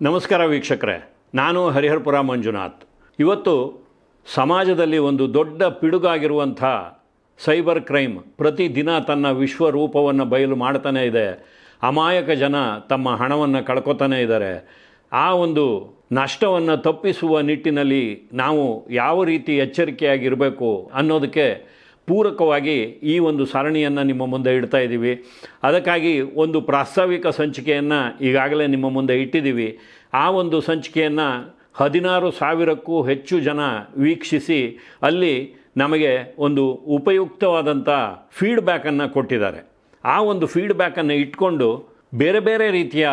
ನಮಸ್ಕಾರ ವೀಕ್ಷಕರೇ, ನಾನು ಹರಿಹರಪುರ ಮಂಜುನಾಥ್. ಇವತ್ತು ಸಮಾಜದಲ್ಲಿ ಒಂದು ದೊಡ್ಡ ಪಿಡುಗಾಗಿರುವಂಥ ಸೈಬರ್ ಕ್ರೈಮ್ ಪ್ರತಿದಿನ ತನ್ನ ವಿಶ್ವರೂಪವನ್ನು ಬಯಲು ಮಾಡ್ತಾನೇ ಇದೆ. ಅಮಾಯಕ ಜನ ತಮ್ಮ ಹಣವನ್ನು ಕಳ್ಕೊತಾನೆ ಇದ್ದಾರೆ. ಆ ಒಂದು ನಷ್ಟವನ್ನು ತಪ್ಪಿಸುವ ನಿಟ್ಟಿನಲ್ಲಿ ನಾವು ಯಾವ ರೀತಿ ಎಚ್ಚರಿಕೆಯಾಗಿರಬೇಕು ಅನ್ನೋದಕ್ಕೆ ಪೂರಕವಾಗಿ ಈ ಒಂದು ಸರಣಿಯನ್ನು ನಿಮ್ಮ ಮುಂದೆ ಇಡ್ತಾ ಇದ್ದೀವಿ ಅದಕ್ಕಾಗಿ ಒಂದು ಪ್ರಾಸ್ತಾವಿಕ ಸಂಚಿಕೆಯನ್ನು ಈಗಾಗಲೇ ನಿಮ್ಮ ಮುಂದೆ ಇಟ್ಟಿದ್ದೀವಿ ಆ ಒಂದು ಸಂಚಿಕೆಯನ್ನು ಹದಿನಾರು ಸಾವಿರಕ್ಕೂ ಹೆಚ್ಚು ಜನ ವೀಕ್ಷಿಸಿ ಅಲ್ಲಿ ನಮಗೆ ಒಂದು ಉಪಯುಕ್ತವಾದಂಥ ಫೀಡ್ಬ್ಯಾಕನ್ನು ಕೊಟ್ಟಿದ್ದಾರೆ. ಆ ಒಂದು ಫೀಡ್ಬ್ಯಾಕನ್ನು ಇಟ್ಕೊಂಡು ಬೇರೆ ಬೇರೆ ರೀತಿಯ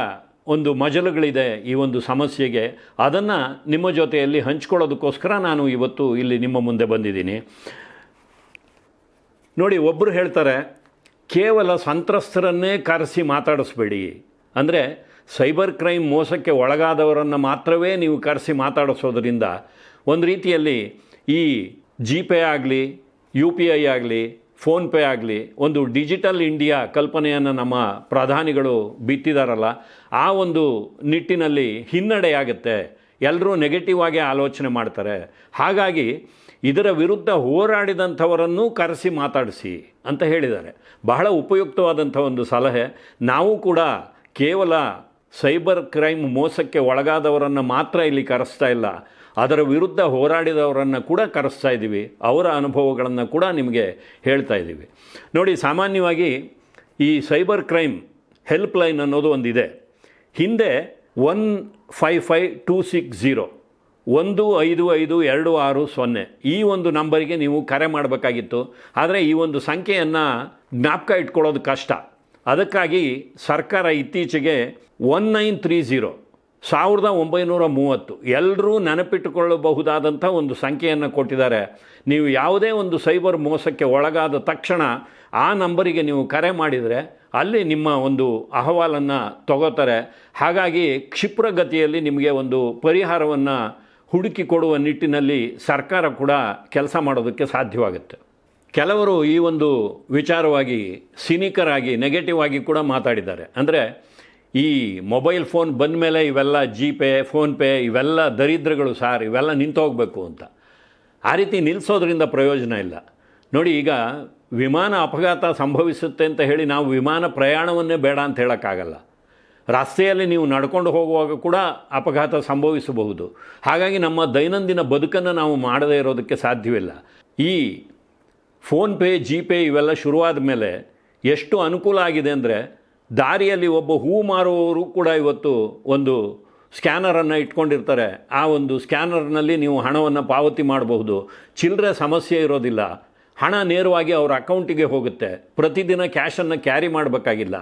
ಒಂದು ಮಜಲುಗಳಿದೆ ಈ ಒಂದು ಸಮಸ್ಯೆಗೆ. ಅದನ್ನು ನಿಮ್ಮ ಜೊತೆಯಲ್ಲಿ ಹಂಚ್ಕೊಳ್ಳೋದಕ್ಕೋಸ್ಕರ ನಾನು ಇವತ್ತು ಇಲ್ಲಿ ನಿಮ್ಮ ಮುಂದೆ ಬಂದಿದ್ದೀನಿ. ನೋಡಿ ಒಬ್ಬರು ಹೇಳ್ತಾರೆ, ಕೇವಲ ಸಂತ್ರಸ್ತರನ್ನೇ ಕರೆಸಿ ಮಾತಾಡಿಸ್ಬೇಡಿ. ಅಂದರೆ, ಸೈಬರ್ ಕ್ರೈಮ್ ಮೋಸಕ್ಕೆ ಒಳಗಾದವರನ್ನು ಮಾತ್ರವೇ ನೀವು ಕರೆಸಿ ಮಾತಾಡಿಸೋದ್ರಿಂದ ಒಂದು ರೀತಿಯಲ್ಲಿ ಈ ಜಿ ಪೇ ಆಗಲಿ, ಯು ಪಿ ಐ ಆಗಲಿ, ಫೋನ್ಪೇ ಆಗಲಿ, ಒಂದು ಡಿಜಿಟಲ್ ಇಂಡಿಯಾ ಕಲ್ಪನೆಯನ್ನು ನಮ್ಮ ಪ್ರಧಾನಿಗಳು ಬಿತ್ತಿದಾರಲ್ಲ, ಆ ಒಂದು ನಿಟ್ಟಿನಲ್ಲಿ ಹಿನ್ನಡೆಯಾಗುತ್ತೆ ಎಲ್ಲರೂ ನೆಗೆಟಿವ್ ಆಗಿ ಆಲೋಚನೆ ಮಾಡ್ತಾರೆ. ಹಾಗಾಗಿ ಇದರ ವಿರುದ್ಧ ಹೋರಾಡಿದಂಥವರನ್ನೂ ಕರೆಸಿ ಮಾತಾಡಿಸಿ ಅಂತ ಹೇಳಿದ್ದಾರೆ. ಬಹಳ ಉಪಯುಕ್ತವಾದಂಥ ಒಂದು ಸಲಹೆ. ನಾವು ಕೂಡ ಕೇವಲ ಸೈಬರ್ ಕ್ರೈಮ್ ಮೋಸಕ್ಕೆ ಒಳಗಾದವರನ್ನು ಮಾತ್ರ ಇಲ್ಲಿ ಕರೆಸ್ತಾ ಇಲ್ಲ. ಅದರ ವಿರುದ್ಧ ಹೋರಾಡಿದವರನ್ನು ಕೂಡ ಕರೆಸ್ತಾ ಇದ್ದೀವಿ. ಅವರ ಅನುಭವಗಳನ್ನು ಕೂಡ ನಿಮಗೆ ಹೇಳ್ತಾ ಇದ್ದೀವಿ. ನೋಡಿ, ಸಾಮಾನ್ಯವಾಗಿ ಈ ಸೈಬರ್ ಕ್ರೈಮ್ ಹೆಲ್ಪ್ ಲೈನ್ ಅನ್ನೋದು ಒಂದಿದೆ. ಹಿಂದೆ one five five two six zero ಒಂದು, ಐದು ಐದು, ಎರಡು, ಆರು, ಸೊನ್ನೆ. ಈ ಒಂದು ನಂಬರಿಗೆ ನೀವು ಕರೆ ಮಾಡಬೇಕಾಗಿತ್ತು. ಆದರೆ ಈ ಒಂದು ಸಂಖ್ಯೆಯನ್ನು ಜ್ಞಾಪಕ ಇಟ್ಕೊಳ್ಳೋದು ಕಷ್ಟ. ಅದಕ್ಕಾಗಿ ಸರ್ಕಾರ ಇತ್ತೀಚೆಗೆ ಒನ್ ನೈನ್ ತ್ರೀ ಝೀರೋ ಸಾವಿರದ ಒಂಬೈನೂರ ಮೂವತ್ತು. ಎಲ್ಲರೂ ನೆನಪಿಟ್ಟುಕೊಳ್ಳಬಹುದಾದಂಥ ಒಂದು ಸಂಖ್ಯೆಯನ್ನು ಕೊಟ್ಟಿದ್ದಾರೆ. ನೀವು ಯಾವುದೇ ಒಂದು ಸೈಬರ್ ಮೋಸಕ್ಕೆ ಒಳಗಾದ ತಕ್ಷಣ ಆ ನಂಬರಿಗೆ ನೀವು ಕರೆ ಮಾಡಿದರೆ ಅಲ್ಲಿ ನಿಮ್ಮ ಒಂದು ಅಹವಾಲನ್ನು ತಗೋತಾರೆ. ಹಾಗಾಗಿ ಕ್ಷಿಪ್ರಗತಿಯಲ್ಲಿ ನಿಮಗೆ ಒಂದು ಪರಿಹಾರವನ್ನು ಹುಡುಕಿ ಕೊಡುವ ನಿಟ್ಟಿನಲ್ಲಿ ಸರ್ಕಾರ ಕೂಡ ಕೆಲಸ ಮಾಡೋದಕ್ಕೆ ಸಾಧ್ಯವಾಗುತ್ತೆ. ಕೆಲವರು ಈ ಒಂದು ವಿಚಾರವಾಗಿ ಸಿನಿಕರಾಗಿ ನೆಗೆಟಿವ್ ಆಗಿ ಕೂಡ ಮಾತಾಡಿದ್ದಾರೆ. ಅಂದರೆ ಈ ಮೊಬೈಲ್ ಫೋನ್ ಬಂದ ಮೇಲೆ ಇವೆಲ್ಲ ಜಿ ಪೇ ಫೋನ್ಪೇ ಇವೆಲ್ಲ ದರಿದ್ರಗಳು ಸಾರ್, ಇವೆಲ್ಲ ನಿಂತು ಹೋಗಬೇಕು ಅಂತ. ಆ ರೀತಿ ನಿಲ್ಲಿಸೋದ್ರಿಂದ ಪ್ರಯೋಜನ ಇಲ್ಲ. ನೋಡಿ, ಈಗ ವಿಮಾನ ಅಪಘಾತ ಸಂಭವಿಸುತ್ತೆ ಅಂತ ಹೇಳಿ ನಾವು ವಿಮಾನ ಪ್ರಯಾಣವನ್ನೇ ಬೇಡ ಅಂತ ಹೇಳೋಕ್ಕಾಗಲ್ಲ. ರಸ್ತೆಯಲ್ಲಿ ನೀವು ನಡ್ಕೊಂಡು ಹೋಗುವಾಗ ಕೂಡ ಅಪಘಾತ ಸಂಭವಿಸಬಹುದು. ಹಾಗಾಗಿ ನಮ್ಮ ದೈನಂದಿನ ಬದುಕನ್ನು ನಾವು ಮಾಡದೇ ಇರೋದಕ್ಕೆ ಸಾಧ್ಯವಿಲ್ಲ. ಈ ಫೋನ್ಪೇ ಜಿಪೇ ಇವೆಲ್ಲ ಶುರುವಾದ ಮೇಲೆ ಎಷ್ಟು ಅನುಕೂಲ ಆಗಿದೆ ಅಂದರೆ ದಾರಿಯಲ್ಲಿ ಒಬ್ಬ ಹೂ ಮಾರುವವರು ಕೂಡ ಇವತ್ತು ಒಂದು ಸ್ಕ್ಯಾನರನ್ನು ಇಟ್ಕೊಂಡಿರ್ತಾರೆ. ಆ ಒಂದು ಸ್ಕ್ಯಾನರ್ನಲ್ಲಿ ನೀವು ಹಣವನ್ನು ಪಾವತಿ ಮಾಡಬಹುದು. ಚಿಲ್ಲರೆ ಸಮಸ್ಯೆ ಇರೋದಿಲ್ಲ. ಹಣ ನೇರವಾಗಿ ಅವರ ಅಕೌಂಟಿಗೆ ಹೋಗುತ್ತೆ. ಪ್ರತಿದಿನ ಕ್ಯಾಶನ್ನು ಕ್ಯಾರಿ ಮಾಡಬೇಕಾಗಿಲ್ಲ.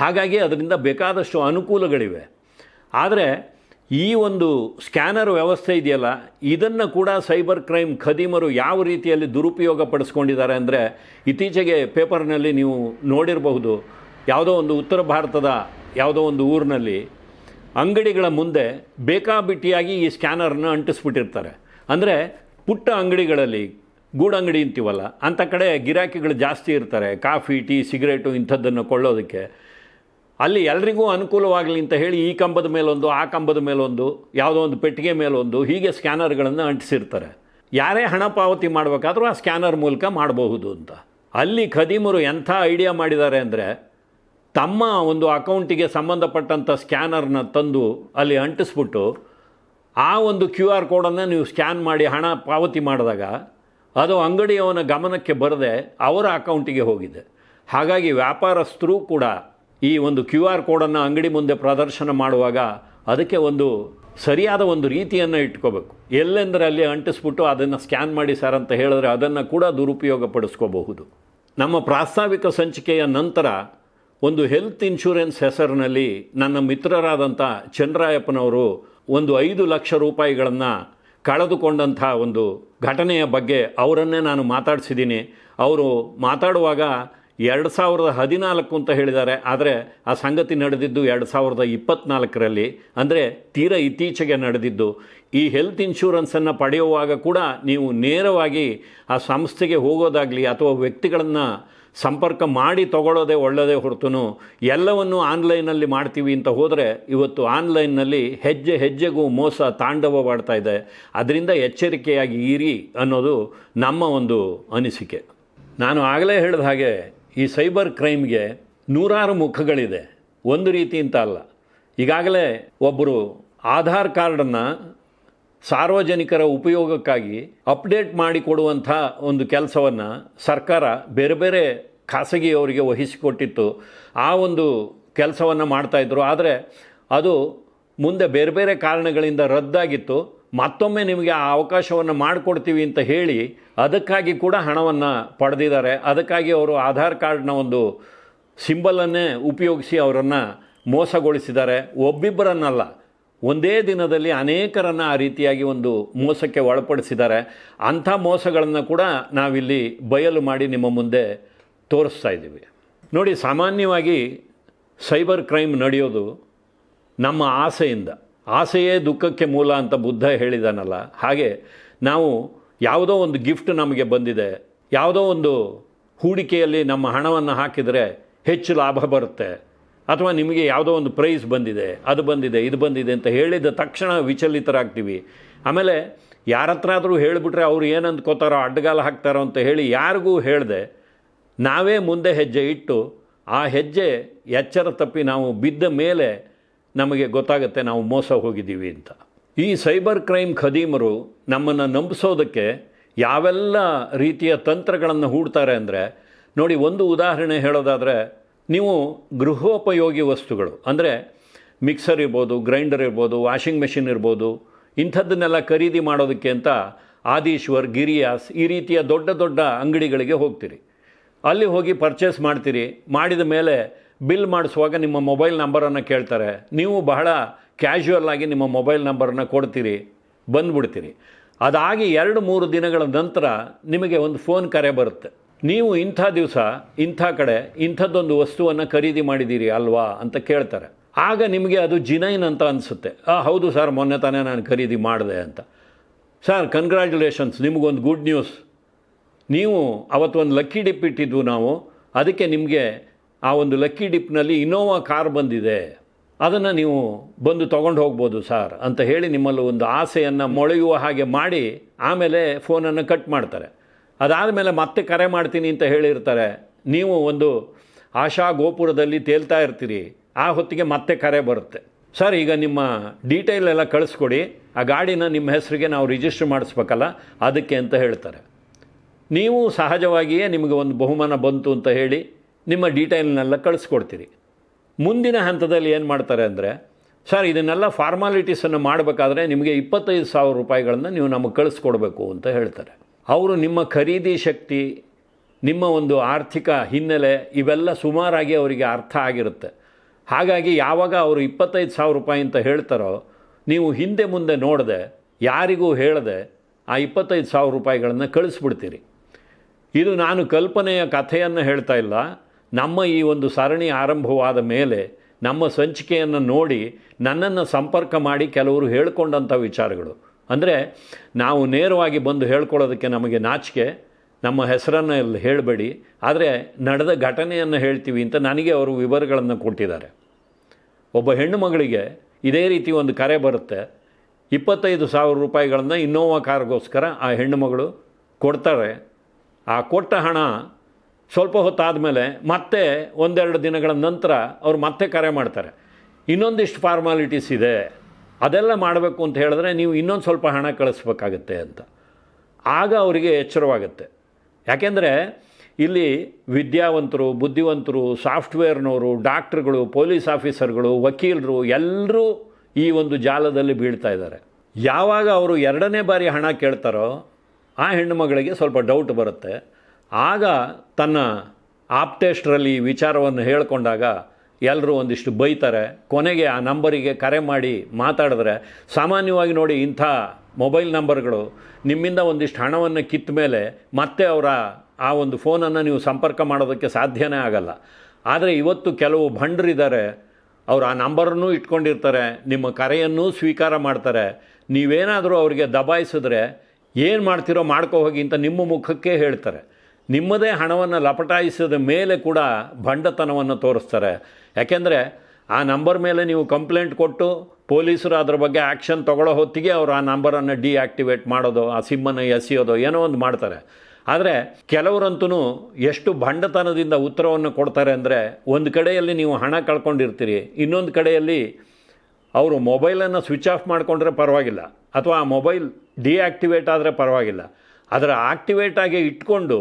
ಹಾಗಾಗಿ ಅದರಿಂದ ಬೇಕಾದಷ್ಟು ಅನುಕೂಲಗಳಿವೆ. ಆದರೆ ಈ ಒಂದು ಸ್ಕ್ಯಾನರ್ ವ್ಯವಸ್ಥೆ ಇದೆಯಲ್ಲ, ಇದನ್ನು ಕೂಡ ಸೈಬರ್ ಕ್ರೈಮ್ ಖದೀಮರು ಯಾವ ರೀತಿಯಲ್ಲಿ ದುರುಪಯೋಗ ಪಡಿಸ್ಕೊಂಡಿದ್ದಾರೆ ಅಂದರೆ ಇತ್ತೀಚೆಗೆ ಪೇಪರ್ನಲ್ಲಿ ನೀವು ನೋಡಿರಬಹುದು, ಯಾವುದೋ ಒಂದು ಉತ್ತರ ಭಾರತದ ಯಾವುದೋ ಒಂದು ಊರಿನಲ್ಲಿ ಅಂಗಡಿಗಳ ಮುಂದೆ ಬೇಕಾಬಿಟ್ಟಿಯಾಗಿ ಈ ಸ್ಕ್ಯಾನರ್ನ ಅಂಟಿಸ್ಬಿಟ್ಟಿರ್ತಾರೆ. ಅಂದರೆ ಪುಟ್ಟ ಅಂಗಡಿಗಳಲ್ಲಿ ಗೂಡಂಗಡಿ ಅಂತೀವಲ್ಲ ಅಂಥ ಕಡೆ ಗಿರಾಕಿಗಳು ಜಾಸ್ತಿ ಇರ್ತಾರೆ, ಕಾಫಿ, ಟೀ, ಸಿಗರೇಟು ಇಂಥದ್ದನ್ನು ಕೊಳ್ಳೋದಕ್ಕೆ. ಅಲ್ಲಿ ಎಲ್ರಿಗೂ ಅನುಕೂಲವಾಗಲಿ ಅಂತ ಹೇಳಿ ಈ ಕಂಬದ ಮೇಲೊಂದು, ಆ ಕಂಬದ ಮೇಲೊಂದು, ಯಾವುದೋ ಒಂದು ಪೆಟ್ಟಿಗೆ ಮೇಲೊಂದು, ಹೀಗೆ ಸ್ಕ್ಯಾನರ್ಗಳನ್ನು ಅಂಟಿಸಿರ್ತಾರೆ. ಯಾರೇ ಹಣ ಪಾವತಿ ಮಾಡಬೇಕಾದ್ರೂ ಆ ಸ್ಕ್ಯಾನರ್ ಮೂಲಕ ಮಾಡಬಹುದು ಅಂತ. ಅಲ್ಲಿ ಖದೀಮರು ಎಂಥ ಐಡಿಯಾ ಮಾಡಿದ್ದಾರೆ ಅಂದರೆ, ತಮ್ಮ ಒಂದು ಅಕೌಂಟಿಗೆ ಸಂಬಂಧಪಟ್ಟಂಥ ಸ್ಕ್ಯಾನರ್ನ ತಂದು ಅಲ್ಲಿ ಅಂಟಿಸ್ಬಿಟ್ಟು, ಆ ಒಂದು ಕ್ಯೂ ಆರ್ ಕೋಡನ್ನು ನೀವು ಸ್ಕ್ಯಾನ್ ಮಾಡಿ ಹಣ ಪಾವತಿ ಮಾಡಿದಾಗ, ಅದು ಅಂಗಡಿಯವನ ಗಮನಕ್ಕೆ ಬರದೆ ಅವರ ಅಕೌಂಟಿಗೆ ಹೋಗಿದೆ. ಹಾಗಾಗಿ ವ್ಯಾಪಾರಸ್ಥರು ಕೂಡ ಈ ಒಂದು ಕ್ಯೂ ಆರ್ ಕೋಡನ್ನು ಅಂಗಡಿ ಮುಂದೆ ಪ್ರದರ್ಶನ ಮಾಡುವಾಗ ಅದಕ್ಕೆ ಒಂದು ಸರಿಯಾದ ಒಂದು ರೀತಿಯನ್ನು ಇಟ್ಕೋಬೇಕು. ಎಲ್ಲೆಂದರೆ ಅಲ್ಲಿ ಅಂಟಿಸ್ಬಿಟ್ಟು ಅದನ್ನು ಸ್ಕ್ಯಾನ್ ಮಾಡಿ ಸರ್ ಅಂತ ಹೇಳಿದ್ರೆ ಅದನ್ನು ಕೂಡ ದುರುಪಯೋಗ ಪಡಿಸ್ಕೋಬಹುದು ನಮ್ಮ ಪ್ರಾಸ್ತಾವಿಕ ಸಂಚಿಕೆಯ ನಂತರ ಒಂದು ಹೆಲ್ತ್ ಇನ್ಶೂರೆನ್ಸ್ ಹೆಸರಿನಲ್ಲಿ ನನ್ನ ಮಿತ್ರರಾದಂಥ ಚಂದ್ರಾಯಪ್ಪನವರು ಒಂದು ಐದು ಲಕ್ಷ ರೂಪಾಯಿಗಳನ್ನು ಕಳೆದುಕೊಂಡಂಥ ಒಂದು ಘಟನೆಯ ಬಗ್ಗೆ ಅವರನ್ನೇ ನಾನು ಮಾತಾಡಿಸಿದ್ದೀನಿ. ಅವರು ಮಾತಾಡುವಾಗ ಎರಡು ಸಾವಿರದ ಹದಿನಾಲ್ಕು ಅಂತ ಹೇಳಿದ್ದಾರೆ. ಆದರೆ ಆ ಸಂಗತಿ ನಡೆದಿದ್ದು ಎರಡು ಸಾವಿರದ ಇಪ್ಪತ್ತ್ನಾಲ್ಕರಲ್ಲಿ ಅಂದರೆ ತೀರ ಇತ್ತೀಚೆಗೆ ನಡೆದಿದ್ದು. ಈ ಹೆಲ್ತ್ ಇನ್ಶೂರೆನ್ಸನ್ನು ಪಡೆಯುವಾಗ ಕೂಡ ನೀವು ನೇರವಾಗಿ ಆ ಸಂಸ್ಥೆಗೆ ಹೋಗೋದಾಗಲಿ ಅಥವಾ ವ್ಯಕ್ತಿಗಳನ್ನು ಸಂಪರ್ಕ ಮಾಡಿ ತಗೊಳ್ಳೋದೇ ಒಳ್ಳೆಯದೇ ಹೊರತು ಎಲ್ಲವನ್ನು ಆನ್ಲೈನಲ್ಲಿ ಮಾಡ್ತೀವಿ ಅಂತ ಹೋದರೆ ಇವತ್ತು ಆನ್ಲೈನ್ನಲ್ಲಿ ಹೆಜ್ಜೆ ಹೆಜ್ಜೆಗೂ ಮೋಸ ತಾಂಡವವಾಡ್ತಾ ಇದೆ. ಅದರಿಂದ ಎಚ್ಚರಿಕೆಯಾಗಿ ಇರಿ ಅನ್ನೋದು ನಮ್ಮ ಒಂದು ಅನಿಸಿಕೆ. ನಾನು ಆಗಲೇ ಹೇಳಿದ ಹಾಗೆ ಈ ಸೈಬರ್ ಕ್ರೈಮ್ಗೆ ನೂರಾರು ಮುಖಗಳಿದೆ. ಒಂದು ರೀತಿ ಅಂತ ಅಲ್ಲ. ಈಗಾಗಲೇ ಒಬ್ಬರು ಆಧಾರ್ ಕಾರ್ಡನ್ನು ಸಾರ್ವಜನಿಕರ ಉಪಯೋಗಕ್ಕಾಗಿ ಅಪ್ಡೇಟ್ ಮಾಡಿಕೊಡುವಂಥ ಒಂದು ಕೆಲಸವನ್ನು ಸರ್ಕಾರ ಬೇರೆ ಬೇರೆ ಖಾಸಗಿಯವರಿಗೆ ವಹಿಸಿಕೊಟ್ಟಿತ್ತು. ಆ ಒಂದು ಕೆಲಸವನ್ನು ಮಾಡ್ತಾಯಿದ್ರು ಆದರೆ ಅದು ಮುಂದೆ ಬೇರೆ ಬೇರೆ ಕಾರಣಗಳಿಂದ ರದ್ದಾಗಿತ್ತು. ಮತ್ತೊಮ್ಮೆ ನಿಮಗೆ ಆ ಅವಕಾಶವನ್ನು ಮಾಡಿಕೊಡ್ತೀವಿ ಅಂತ ಹೇಳಿ ಅದಕ್ಕಾಗಿ ಕೂಡ ಹಣವನ್ನು ಪಡೆದಿದ್ದಾರೆ. ಅದಕ್ಕಾಗಿ ಅವರು ಆಧಾರ್ ಕಾರ್ಡ್ನ ಒಂದು ಸಿಂಬಲನ್ನೇ ಉಪಯೋಗಿಸಿ ಅವರನ್ನು ಮೋಸಗೊಳಿಸಿದ್ದಾರೆ. ಒಬ್ಬಿಬ್ಬರನ್ನಲ್ಲ, ಒಂದೇ ದಿನದಲ್ಲಿ ಅನೇಕರನ್ನು ಆ ರೀತಿಯಾಗಿ ಒಂದು ಮೋಸಕ್ಕೆ ಒಳಪಡಿಸಿದ್ದಾರೆ. ಅಂಥ ಮೋಸಗಳನ್ನು ಕೂಡ ನಾವಿಲ್ಲಿ ಬಯಲು ಮಾಡಿ ನಿಮ್ಮ ಮುಂದೆ ತೋರಿಸ್ತಾ ಇದ್ದೀವಿ. ನೋಡಿ, ಸಾಮಾನ್ಯವಾಗಿ ಸೈಬರ್ ಕ್ರೈಮ್ ನಡೆಯೋದು ನಮ್ಮ ಆಸೆಯಿಂದ. ಆಸೆಯೇ ದುಃಖಕ್ಕೆ ಮೂಲ ಅಂತ ಬುದ್ಧ ಹೇಳಿದಾನಲ್ಲ. ಹಾಗೆ ನಾವು ಯಾವುದೋ ಒಂದು ಗಿಫ್ಟ್ ನಮಗೆ ಬಂದಿದೆ. ಯಾವುದೋ ಒಂದು ಹೂಡಿಕೆಯಲ್ಲಿ ನಮ್ಮ ಹಣವನ್ನು ಹಾಕಿದರೆ ಹೆಚ್ಚು ಲಾಭ ಬರುತ್ತೆ. ಅಥವಾ ನಿಮಗೆ ಯಾವುದೋ ಒಂದು ಪ್ರೈಸ್ ಬಂದಿದೆ, ಅದು ಬಂದಿದೆ, ಇದು ಬಂದಿದೆ ಅಂತ ಹೇಳಿದ ತಕ್ಷಣ ವಿಚಲಿತರಾಗ್ತೀವಿ. ಆಮೇಲೆ ಯಾರ ಹತ್ರ ಆದರೂ ಹೇಳಿಬಿಟ್ರೆ ಅವ್ರು ಏನಂತ ಅಂದ್ಕೋತಾರೋ ಅಡ್ಡಗಾಲ ಹಾಕ್ತಾರೋ ಅಂತ ಹೇಳಿ ಯಾರಿಗೂ ಹೇಳಿದೆ. ನಾವೇ ಮುಂದೆ ಹೆಜ್ಜೆ ಇಟ್ಟು ಆ ಹೆಜ್ಜೆ ಎಚ್ಚರ ತಪ್ಪಿ ನಾವು ಬಿದ್ದ ಮೇಲೆ ನಮಗೆ ಗೊತ್ತಾಗುತ್ತೆ ನಾವು ಮೋಸ ಹೋಗಿದ್ದೀವಿ ಅಂತ. ಈ ಸೈಬರ್ ಕ್ರೈಮ್ ಖದೀಮರು ನಮ್ಮನ್ನು ನಂಬಿಸೋದಕ್ಕೆ ಯಾವೆಲ್ಲ ರೀತಿಯ ತಂತ್ರಗಳನ್ನು ಹೂಡ್ತಾರೆ ಅಂದರೆ, ನೋಡಿ ಒಂದು ಉದಾಹರಣೆ ಹೇಳೋದಾದರೆ, ನೀವು ಗೃಹೋಪಯೋಗಿ ವಸ್ತುಗಳು, ಅಂದರೆ ಮಿಕ್ಸರ್ ಇರ್ಬೋದು, ಗ್ರೈಂಡರ್ ಇರ್ಬೋದು, ವಾಷಿಂಗ್ ಮೆಷಿನ್ ಇರ್ಬೋದು, ಇಂಥದ್ದನ್ನೆಲ್ಲ ಖರೀದಿ ಮಾಡೋದಕ್ಕೆ ಅಂತ ಆದೀಶ್ವರ್, ಗಿರಿಯಾಸ್ ಈ ರೀತಿಯ ದೊಡ್ಡ ದೊಡ್ಡ ಅಂಗಡಿಗಳಿಗೆ ಹೋಗ್ತೀರಿ. ಅಲ್ಲಿ ಹೋಗಿ ಪರ್ಚೇಸ್ ಮಾಡ್ತೀರಿ, ಮಾಡಿದ ಮೇಲೆ ಬಿಲ್ ಮಾಡಿಸುವಾಗ ನಿಮ್ಮ ಮೊಬೈಲ್ ನಂಬರನ್ನು ಕೇಳ್ತಾರೆ. ನೀವು ಬಹಳ ಕ್ಯಾಶುವಲ್ ಆಗಿ ನಿಮ್ಮ ಮೊಬೈಲ್ ನಂಬರನ್ನು ಕೊಡ್ತೀರಿ, ಬಂದ್ಬಿಡ್ತೀರಿ. ಅದಾಗಿ ಎರಡು ಮೂರು ದಿನಗಳ ನಂತರ ನಿಮಗೆ ಒಂದು ಫೋನ್ ಕರೆ ಬರುತ್ತೆ. ನೀವು ಇಂಥ ದಿವಸ, ಇಂಥ ಕಡೆ, ಇಂಥದ್ದೊಂದು ವಸ್ತುವನ್ನು ಖರೀದಿ ಮಾಡಿದ್ದೀರಿ ಅಲ್ವಾ ಅಂತ ಕೇಳ್ತಾರೆ. ಆಗ ನಿಮಗೆ ಅದು ಜಿನೈನ್ ಅಂತ ಅನಿಸುತ್ತೆ. ಆ, ಹೌದು ಸರ್, ಮೊನ್ನೆ ತಾನೇ ನಾನು ಖರೀದಿ ಮಾಡಿದೆ ಅಂತ. ಸರ್ ಕನ್ಗ್ರ್ಯಾಚುಲೇಷನ್ಸ್ ನಿಮಗೊಂದು ಗುಡ್ ನ್ಯೂಸ್ ನೀವು ಅವತ್ತು ಒಂದು ಲಕ್ಕಿ ಡಿಪ್ ಇಟ್ಟಿದ್ವು ನಾವು. ಅದಕ್ಕೆ ನಿಮಗೆ ಆ ಒಂದು ಲಕ್ಕಿ ಡಿಪ್ನಲ್ಲಿ ಇನೋವಾ ಕಾರ್ ಬಂದಿದೆ. ಅದನ್ನು ನೀವು ಬಂದು ತೊಗೊಂಡು ಹೋಗ್ಬೋದು ಸರ್ ಅಂತ ಹೇಳಿ ನಿಮ್ಮಲ್ಲಿ ಒಂದು ಆಸೆಯನ್ನು ಮೊಳೆಯುವ ಹಾಗೆ ಮಾಡಿ ಆಮೇಲೆ ಫೋನನ್ನು ಕಟ್ ಮಾಡ್ತಾರೆ. ಅದಾದ ಮೇಲೆ ಮತ್ತೆ ಕರೆ ಮಾಡ್ತೀನಿ ಅಂತ ಹೇಳಿರ್ತಾರೆ. ನೀವು ಒಂದು ಆಶಾ ಗೋಪುರದಲ್ಲಿ ತೇಲ್ತಾ ಇರ್ತೀರಿ. ಆ ಹೊತ್ತಿಗೆ ಮತ್ತೆ ಕರೆ ಬರುತ್ತೆ. ಸರ್, ಈಗ ನಿಮ್ಮ ಡೀಟೇಲ್ ಎಲ್ಲ ಕಳಿಸ್ಕೊಡಿ. ಆ ಗಾಡಿನ ನಿಮ್ಮ ಹೆಸರಿಗೆ ನಾವು ರಿಜಿಸ್ಟರ್ ಮಾಡಿಸ್ಬೇಕಲ್ಲ, ಅದಕ್ಕೆ ಅಂತ ಹೇಳ್ತಾರೆ. ನೀವು ಸಹಜವಾಗಿಯೇ ನಿಮಗೆ ಒಂದು ಬಹುಮಾನ ಬಂತು ಅಂತ ಹೇಳಿ ನಿಮ್ಮ ಡೀಟೇಲ್ನೆಲ್ಲ ಕಳಿಸ್ಕೊಡ್ತೀರಿ. ಮುಂದಿನ ಹಂತದಲ್ಲಿ ಏನು ಮಾಡ್ತಾರೆ ಅಂದರೆ, ಸರ್, ಇದನ್ನೆಲ್ಲ ಫಾರ್ಮಾಲಿಟೀಸನ್ನು ಮಾಡಬೇಕಾದ್ರೆ ನಿಮಗೆ ಇಪ್ಪತ್ತೈದು ಸಾವಿರ ರೂಪಾಯಿಗಳನ್ನು ನೀವು ನಮಗೆ ಕಳಿಸ್ಕೊಡ್ಬೇಕು ಅಂತ ಹೇಳ್ತಾರೆ. ಅವರು ನಿಮ್ಮ ಖರೀದಿ ಶಕ್ತಿ, ನಿಮ್ಮ ಒಂದು ಆರ್ಥಿಕ ಹಿನ್ನೆಲೆ ಇವೆಲ್ಲ ಸುಮಾರಾಗಿ ಅವರಿಗೆ ಅರ್ಥ ಆಗಿರುತ್ತೆ. ಹಾಗಾಗಿ ಯಾವಾಗ ಅವರು ಇಪ್ಪತ್ತೈದು ಸಾವಿರ ರೂಪಾಯಿ ಅಂತ ಹೇಳ್ತಾರೋ, ನೀವು ಹಿಂದೆ ಮುಂದೆ ನೋಡದೆ, ಯಾರಿಗೂ ಹೇಳದೆ ಆ ಇಪ್ಪತ್ತೈದು ಸಾವಿರ ರೂಪಾಯಿಗಳನ್ನು ಕಳಿಸ್ಬಿಡ್ತೀರಿ. ಇದು ನಾನು ಕಲ್ಪನೆಯ ಕಥೆಯನ್ನು ಹೇಳ್ತಾ ಇಲ್ಲ. ನಮ್ಮ ಈ ಒಂದು ಸರಣಿ ಆರಂಭವಾದ ಮೇಲೆ ನಮ್ಮ ಸಂಚಿಕೆಯನ್ನು ನೋಡಿ ನನ್ನನ್ನು ಸಂಪರ್ಕ ಮಾಡಿ ಕೆಲವರು ಹೇಳ್ಕೊಂಡಂಥ ವಿಚಾರಗಳು. ಅಂದರೆ ನಾವು ನೇರವಾಗಿ ಬಂದು ಹೇಳ್ಕೊಳ್ಳೋದಕ್ಕೆ ನಮಗೆ ನಾಚಿಕೆ, ನಮ್ಮ ಹೆಸರನ್ನು ಇಲ್ಲಿ ಹೇಳಬೇಡಿ, ಆದರೆ ನಡೆದ ಘಟನೆಯನ್ನು ಹೇಳ್ತೀವಿ ಅಂತ ನನಗೆ ಅವರು ವಿವರಗಳನ್ನು ಕೊಟ್ಟಿದ್ದಾರೆ. ಒಬ್ಬ ಹೆಣ್ಣು ಮಗಳಿಗೆ ಇದೇ ರೀತಿ ಒಂದು ಕರೆ ಬರುತ್ತೆ, ಇಪ್ಪತ್ತೈದು ಸಾವಿರ ರೂಪಾಯಿಗಳನ್ನು ಇನ್ನೋವಾ ಕಾರ್ಗೋಸ್ಕರ ಆ ಹೆಣ್ಣು ಮಗಳು ಕೊಡ್ತಾರೆ. ಆ ಕೊಟ್ಟ ಹಣ ಸ್ವಲ್ಪ ಹೊತ್ತಾದಮೇಲೆ ಮತ್ತೆ ಒಂದೆರಡು ದಿನಗಳ ನಂತರ ಅವರು ಮತ್ತೆ ಕರೆ ಮಾಡ್ತಾರೆ. ಇನ್ನೊಂದಿಷ್ಟು ಫಾರ್ಮಾಲಿಟೀಸ್ ಇದೆ. ಅದೆಲ್ಲ ಮಾಡಬೇಕು ಅಂತ ಹೇಳಿದ್ರೆ ನೀವು ಇನ್ನೊಂದು ಸ್ವಲ್ಪ ಹಣ ಕಳಿಸ್ಬೇಕಾಗತ್ತೆ ಅಂತ. ಆಗ ಅವರಿಗೆ ಎಚ್ಚರವಾಗುತ್ತೆ. ಯಾಕೆಂದರೆ ಇಲ್ಲಿ ವಿದ್ಯಾವಂತರು, ಬುದ್ಧಿವಂತರು, ಸಾಫ್ಟ್ವೇರ್ನವರು, ಡಾಕ್ಟ್ರುಗಳು, ಪೊಲೀಸ್ ಆಫೀಸರ್ಗಳು, ವಕೀಲರು ಎಲ್ಲರೂ ಈ ಒಂದು ಜಾಲದಲ್ಲಿ ಬೀಳ್ತಾ ಇದ್ದಾರೆ. ಯಾವಾಗ ಅವರು ಎರಡನೇ ಬಾರಿ ಹಣ ಕೇಳ್ತಾರೋ ಆ ಹೆಣ್ಣು ಮಗಳಿಗೆ ಸ್ವಲ್ಪ ಡೌಟ್ ಬರುತ್ತೆ. ಆಗ ತನ್ನ ಆಪ್ಟೆಸ್ಟ್ರಲ್ಲಿ ಈ ವಿಚಾರವನ್ನು ಹೇಳಿಕೊಂಡಾಗ ಎಲ್ಲರೂ ಒಂದಿಷ್ಟು ಬೈತಾರೆ. ಕೊನೆಗೆ ಆ ನಂಬರಿಗೆ ಕರೆ ಮಾಡಿ ಮಾತಾಡಿದ್ರೆ, ಸಾಮಾನ್ಯವಾಗಿ ನೋಡಿ ಇಂಥ ಮೊಬೈಲ್ ನಂಬರ್ಗಳು, ನಿಮ್ಮಿಂದ ಒಂದಿಷ್ಟು ಹಣವನ್ನು ಕಿತ್ತ ಮೇಲೆ ಮತ್ತೆ ಅವರ ಆ ಒಂದು ಫೋನನ್ನು ನೀವು ಸಂಪರ್ಕ ಮಾಡೋದಕ್ಕೆ ಸಾಧ್ಯನೇ ಆಗಲ್ಲ. ಆದರೆ ಇವತ್ತು ಕೆಲವು ಭಂಡರಿದ್ದಾರೆ, ಅವರು ಆ ನಂಬರನ್ನು ಇಟ್ಕೊಂಡಿರ್ತಾರೆ, ನಿಮ್ಮ ಕರೆಯನ್ನೂ ಸ್ವೀಕಾರ ಮಾಡ್ತಾರೆ. ನೀವೇನಾದರೂ ಅವರಿಗೆ ದಬಾಯಿಸಿದ್ರೆ ಏನು ಮಾಡ್ತಿರೋ ಮಾಡ್ಕೋ ಹೋಗಿ ಅಂತ ನಿಮ್ಮ ಮುಖಕ್ಕೆ ಹೇಳ್ತಾರೆ. ನಿಮ್ಮದೇ ಹಣವನ್ನು ಲಪಟಾಯಿಸಿದ ಮೇಲೆ ಕೂಡ ಭಂಡತನವನ್ನು ತೋರಿಸ್ತಾರೆ. ಯಾಕೆಂದರೆ ಆ ನಂಬರ್ ಮೇಲೆ ನೀವು ಕಂಪ್ಲೇಂಟ್ ಕೊಟ್ಟು ಪೊಲೀಸರು ಅದರ ಬಗ್ಗೆ ಆ್ಯಕ್ಷನ್ ತಗೊಳ್ಳೋ ಹೊತ್ತಿಗೆ ಅವರು ಆ ನಂಬರನ್ನು ಡಿಆಕ್ಟಿವೇಟ್ ಮಾಡೋದು, ಆ ಸಿಮ್ಮನ್ನು ಎಸೆಯೋದು, ಏನೋ ಒಂದು ಮಾಡ್ತಾರೆ. ಆದರೆ ಕೆಲವರಂತೂ ಎಷ್ಟು ಭಂಡತನದಿಂದ ಉತ್ತರವನ್ನು ಕೊಡ್ತಾರೆ ಅಂದರೆ ಒಂದು ಕಡೆಯಲ್ಲಿ ನೀವು ಹಣ ಕಳ್ಕೊಂಡಿರ್ತೀರಿ, ಇನ್ನೊಂದು ಕಡೆಯಲ್ಲಿ ಅವರು ಮೊಬೈಲನ್ನು ಸ್ವಿಚ್ ಆಫ್ ಮಾಡಿಕೊಂಡ್ರೆ ಪರವಾಗಿಲ್ಲ, ಅಥವಾ ಆ ಮೊಬೈಲ್ ಡಿಆಕ್ಟಿವೇಟ್ ಆದರೆ ಪರವಾಗಿಲ್ಲ. ಅದರ ಆಕ್ಟಿವೇಟ್ ಆಗಿ ಇಟ್ಕೊಂಡು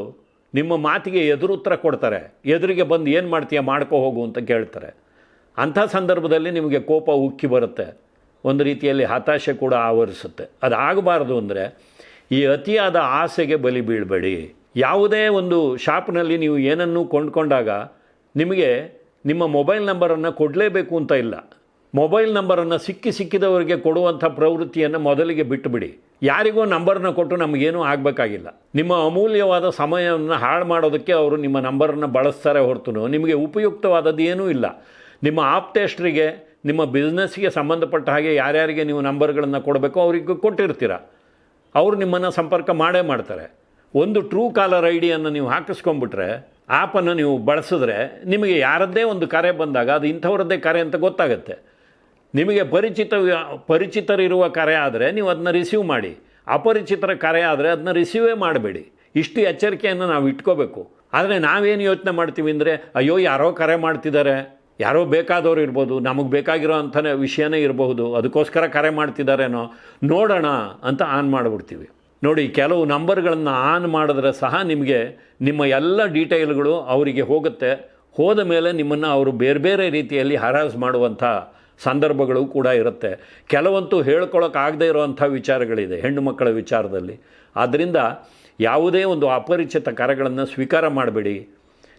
ನಿಮ್ಮ ಮಾತಿಗೆ ಎದುರು ಉತ್ತರ ಕೊಡ್ತಾರೆ. ಎದುರಿಗೆ ಬಂದು ಏನು ಮಾಡ್ತೀಯ? ಮಾಡ್ಕೋ ಹೋಗು ಅಂತ ಕೇಳ್ತಾರೆ. ಅಂಥ ಸಂದರ್ಭದಲ್ಲಿ ನಿಮಗೆ ಕೋಪ ಉಕ್ಕಿ ಬರುತ್ತೆ. ಒಂದು ರೀತಿಯಲ್ಲಿ ಹತಾಶೆ ಕೂಡ ಆವರಿಸುತ್ತೆ. ಅದಾಗಬಾರ್ದು ಅಂದರೆ ಈ ಅತಿಯಾದ ಆಸೆಗೆ ಬಲಿ ಬೀಳಬೇಡಿ. ಯಾವುದೇ ಒಂದು ಶಾಪ್ನಲ್ಲಿ ನೀವು ಏನನ್ನು ಕೊಂಡ್ಕೊಂಡಾಗ ನಿಮಗೆ ನಿಮ್ಮ ಮೊಬೈಲ್ ನಂಬರನ್ನು ಕೊಡಲೇಬೇಕು ಅಂತ ಇಲ್ಲ. ಮೊಬೈಲ್ ನಂಬರನ್ನು ಸಿಕ್ಕಿ ಸಿಕ್ಕಿದವರಿಗೆ ಕೊಡುವಂಥ ಪ್ರವೃತ್ತಿಯನ್ನು ಮೊದಲಿಗೆ ಬಿಟ್ಟುಬಿಡಿ. ಯಾರಿಗೋ ನಂಬರ್ನ ಕೊಟ್ಟು ನಮಗೇನೂ ಆಗಬೇಕಾಗಿಲ್ಲ. ನಿಮ್ಮ ಅಮೂಲ್ಯವಾದ ಸಮಯವನ್ನು ಹಾಳು ಮಾಡೋದಕ್ಕೆ ಅವರು ನಿಮ್ಮ ನಂಬರನ್ನು ಬಳಸ್ತಾರೆ ಹೊರತು ನಿಮಗೆ ಉಪಯುಕ್ತವಾದದ್ದು ಏನೂ ಇಲ್ಲ. ನಿಮ್ಮ ಆಪ್ತೇಷ್ಟರಿಗೆ ನಿಮ್ಮ ಬಿಸ್ನೆಸ್ಗೆ ಸಂಬಂಧಪಟ್ಟ ಹಾಗೆ ಯಾರ್ಯಾರಿಗೆ ನೀವು ನಂಬರ್ಗಳನ್ನು ಕೊಡಬೇಕೋ ಅವರಿಗೆ ಕೊಟ್ಟಿರ್ತೀರ. ಅವರು ನಿಮ್ಮನ್ನು ಸಂಪರ್ಕ ಮಾಡೇ ಮಾಡ್ತಾರೆ. ಒಂದು ಟ್ರೂ ಕಾಲರ್ ಐ ಡಿಯನ್ನು ನೀವು ಹಾಕಿಸ್ಕೊಂಡ್ಬಿಟ್ರೆ ಆ್ಯಪನ್ನು ನೀವು ಬಳಸಿದ್ರೆ ನಿಮಗೆ ಯಾರದ್ದೇ ಒಂದು ಕರೆ ಬಂದಾಗ ಅದು ಇಂಥವ್ರದ್ದೇ ಕರೆ ಅಂತ ಗೊತ್ತಾಗುತ್ತೆ. ನಿಮಗೆ ಪರಿಚಿತ ಪರಿಚಿತರಿರುವ ಕರೆ ಆದರೆ ನೀವು ಅದನ್ನ ರಿಸೀವ್ ಮಾಡಿ. ಅಪರಿಚಿತರ ಕರೆ ಆದರೆ ಅದನ್ನ ರಿಸೀವೇ ಮಾಡಬೇಡಿ. ಇಷ್ಟು ಎಚ್ಚರಿಕೆಯನ್ನು ನಾವು ಇಟ್ಕೋಬೇಕು. ಆದರೆ ನಾವೇನು ಯೋಚನೆ ಮಾಡ್ತೀವಿ ಅಂದರೆ, ಅಯ್ಯೋ, ಯಾರೋ ಕರೆ ಮಾಡ್ತಿದ್ದಾರೆ ಯಾರೋ ಬೇಕಾದವರು ಇರ್ಬೋದು. ನಮಗೆ ಬೇಕಾಗಿರೋ ಅಂಥ ವಿಷಯನೇ ಇರಬಹುದು. ಅದಕ್ಕೋಸ್ಕರ ಕರೆ ಮಾಡ್ತಿದ್ದಾರೇನೋ ನೋಡೋಣ ಅಂತ ಆನ್ ಮಾಡಿಬಿಡ್ತೀವಿ. ನೋಡಿ, ಕೆಲವು ನಂಬರ್ಗಳನ್ನು ಆನ್ ಮಾಡಿದ್ರೆ ಸಹ ನಿಮಗೆ ನಿಮ್ಮ ಎಲ್ಲ ಡೀಟೇಲ್ಗಳು ಅವರಿಗೆ ಹೋಗುತ್ತೆ. ಹೋದ ಮೇಲೆ ನಿಮ್ಮನ್ನು ಅವರು ಬೇರೆ ಬೇರೆ ರೀತಿಯಲ್ಲಿ ಹರಾಸ್ ಮಾಡುವಂಥ ಸಂದರ್ಭಗಳು ಕೂಡ ಇರುತ್ತೆ. ಕೆಲವಂತೂ ಹೇಳ್ಕೊಳಕ್ಕಾಗದೇ ಇರುವಂಥ ವಿಚಾರಗಳಿದೆ, ಹೆಣ್ಣು ಮಕ್ಕಳ ವಿಚಾರದಲ್ಲಿ. ಆದ್ದರಿಂದ ಯಾವುದೇ ಒಂದು ಅಪರಿಚಿತ ಕರೆಗಳನ್ನು ಸ್ವೀಕಾರ ಮಾಡಬೇಡಿ.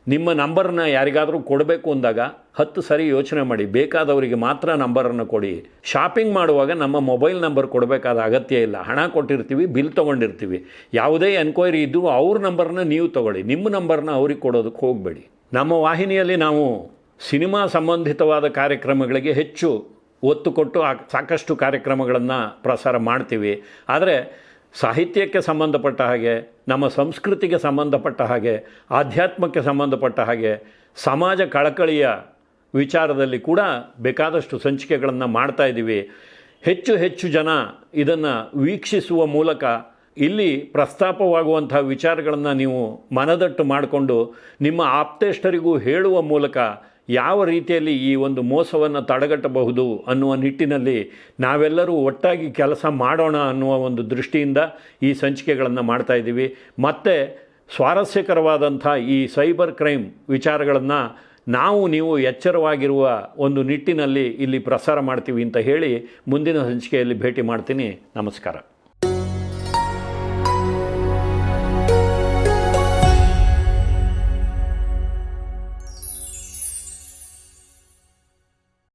ನಿಮ್ಮ ನಂಬರನ್ನ ಯಾರಿಗಾದರೂ ಕೊಡಬೇಕು ಅಂದಾಗ ಹತ್ತು ಸರಿ ಯೋಚನೆ ಮಾಡಿ. ಬೇಕಾದವರಿಗೆ ಮಾತ್ರ ನಂಬರನ್ನು ಕೊಡಿ. ಶಾಪಿಂಗ್ ಮಾಡುವಾಗ ನಮ್ಮ ಮೊಬೈಲ್ ನಂಬರ್ ಕೊಡಬೇಕಾದ ಅಗತ್ಯ ಇಲ್ಲ. ಹಣ ಕೊಟ್ಟಿರ್ತೀವಿ, ಬಿಲ್ ತೊಗೊಂಡಿರ್ತೀವಿ. ಯಾವುದೇ ಎನ್ಕ್ವೈರಿ ಇದ್ದರೂ ಅವ್ರ ನಂಬರನ್ನ ನೀವು ತಗೊಳ್ಳಿ. ನಿಮ್ಮ ನಂಬರ್ನ ಅವ್ರಿಗೆ ಕೊಡೋದಕ್ಕೆ ಹೋಗಬೇಡಿ. ನಮ್ಮ ವಾಹಿನಿಯಲ್ಲಿ ನಾವು ಸಿನಿಮಾ ಸಂಬಂಧಿತವಾದ ಕಾರ್ಯಕ್ರಮಗಳಿಗೆ ಹೆಚ್ಚು ಒತ್ತು ಕೊಟ್ಟು ಸಾಕಷ್ಟು ಕಾರ್ಯಕ್ರಮಗಳನ್ನು ಪ್ರಸಾರ ಮಾಡ್ತೀವಿ. ಆದರೆ ಸಾಹಿತ್ಯಕ್ಕೆ ಸಂಬಂಧಪಟ್ಟ ಹಾಗೆ, ನಮ್ಮ ಸಂಸ್ಕೃತಿಗೆ ಸಂಬಂಧಪಟ್ಟ ಹಾಗೆ, ಆಧ್ಯಾತ್ಮಕ್ಕೆ ಸಂಬಂಧಪಟ್ಟ ಹಾಗೆ, ಸಮಾಜ ಕಳಕಳಿಯ ವಿಚಾರದಲ್ಲಿ ಕೂಡ ಬೇಕಾದಷ್ಟು ಸಂಚಿಕೆಗಳನ್ನು ಮಾಡ್ತಾ ಇದ್ದೀವಿ. ಹೆಚ್ಚು ಹೆಚ್ಚು ಜನ ಇದನ್ನು ವೀಕ್ಷಿಸುವ ಮೂಲಕ ಇಲ್ಲಿ ಪ್ರಸ್ತಾಪವಾಗುವಂಥ ವಿಚಾರಗಳನ್ನು ನೀವು ಮನದಟ್ಟು ಮಾಡಿಕೊಂಡು ನಿಮ್ಮ ಆಪ್ತೇಷ್ಟರಿಗೂ ಹೇಳುವ ಮೂಲಕ ಯಾವ ರೀತಿಯಲ್ಲಿ ಈ ಒಂದು ಮೋಸವನ್ನು ತಡೆಗಟ್ಟಬಹುದು ಅನ್ನುವ ನಿಟ್ಟಿನಲ್ಲಿ ನಾವೆಲ್ಲರೂ ಒಟ್ಟಾಗಿ ಕೆಲಸ ಮಾಡೋಣ ಅನ್ನುವ ಒಂದು ದೃಷ್ಟಿಯಿಂದ ಈ ಸಂಚಿಕೆಗಳನ್ನು ಮಾಡ್ತಾ ಇದ್ದೀವಿ. ಮತ್ತು ಸ್ವಾರಸ್ಯಕರವಾದಂಥ ಈ ಸೈಬರ್ ಕ್ರೈಮ್ ವಿಚಾರಗಳನ್ನು ನಾವು ನೀವು ಎಚ್ಚರವಾಗಿರುವ ಒಂದು ನಿಟ್ಟಿನಲ್ಲಿ ಇಲ್ಲಿ ಪ್ರಸಾರ ಮಾಡ್ತೀವಿ ಅಂತ ಹೇಳಿ ಮುಂದಿನ ಸಂಚಿಕೆಯಲ್ಲಿ ಭೇಟಿ ಮಾಡ್ತೀನಿ. ನಮಸ್ಕಾರ.